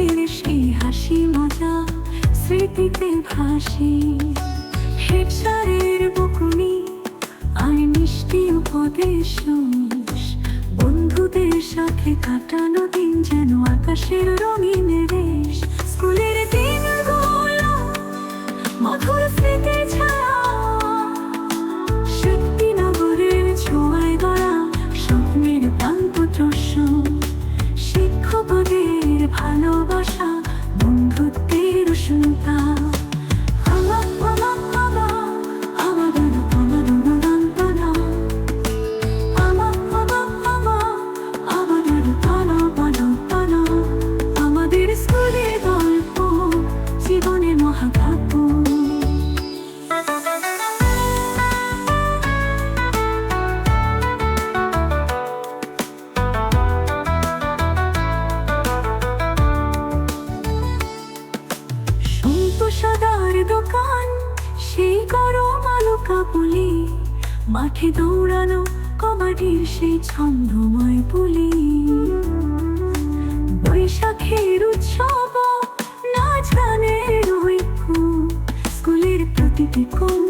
মুখের সেই হাসি মজা, স্মৃতিতে ভাসি। হেডসারের বকুনি আর মিষ্টি উপদেশ বন্ধুদের সাথে কাটানো দিন যেন আকাশের রঙিন কাবুলি মাঠে দৌড়ানো কবাডির সেই ছন্দময় পুলি। বৈশাখের উৎসব, নাচ গানের ঐক্য, স্কুলের প্রতিটি কোণ।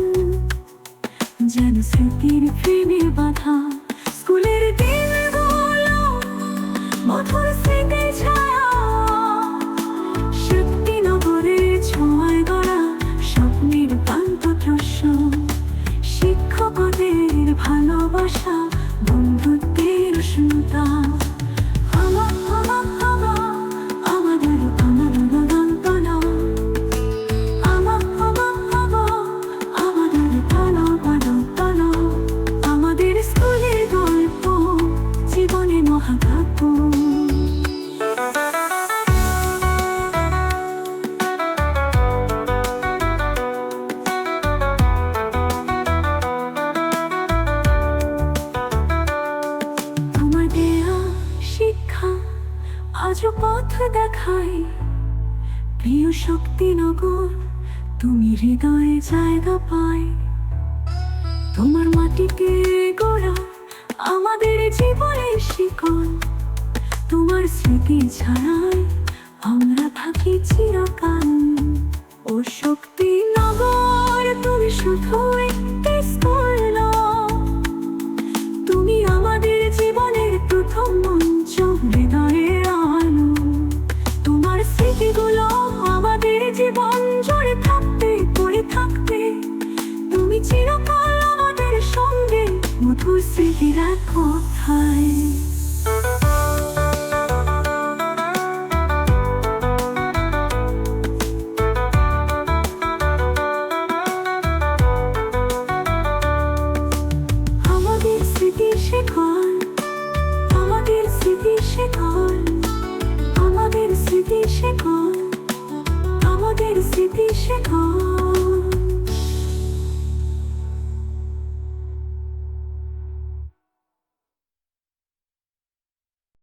যেন স্মৃতির ফ্রেমে বাধা স্কুলের দিনগুলো আশা আজও পথ দেখায়। প্রিয় শক্তিনগর তুমি হৃদয়ে জায়গা পাই তোমার মাটিকে গোড়া, আমাদের জীবনের শিকল তোমার স্মৃতি ছাড়াই আমরা থাকি চিরকাল। ও শক্তি নগর, তুমি শুধু